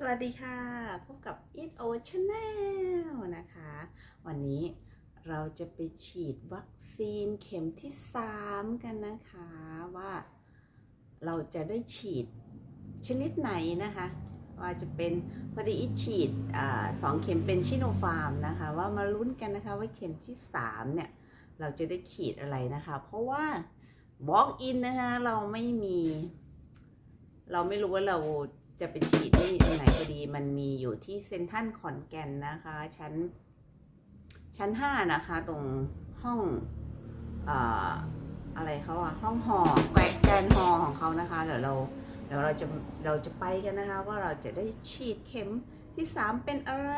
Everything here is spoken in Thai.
สวัสดีค่ะ พบกับ Eat Our Channel นะคะ วันนี้เราจะไปฉีดวัคซีนเข็มที่ 3 กันนะคะว่าเราจะได้ฉีดชนิดไหนนะคะ ว่าจะเป็นพอดีอีทฉีดอสองเข็มเป็นชิโนฟาร์มนะคะ ว่ามาลุ้นกันนะคะว่าเข็มที่ 3 เนี่ย เราจะได้ฉีดอะไรนะคะ เพราะว่า walk in นะคะ เราไม่มี เราไม่รู้ว่าเรา จะไปฉีดที่ตรงไหนพอดีมันมีอยู่ที่เซนทัลขอนแก่นนะคะ ชั้น ชั้นห้านะคะ ตรงห้องออะไรเขาอะห้องหอแกแกนหอของเขานะคะ เดี๋ยวเราเดี๋ยวเราจะเราจะไปกันนะคะ ว่าเราจะได้ฉีดเข็มที่สามเป็นอะไร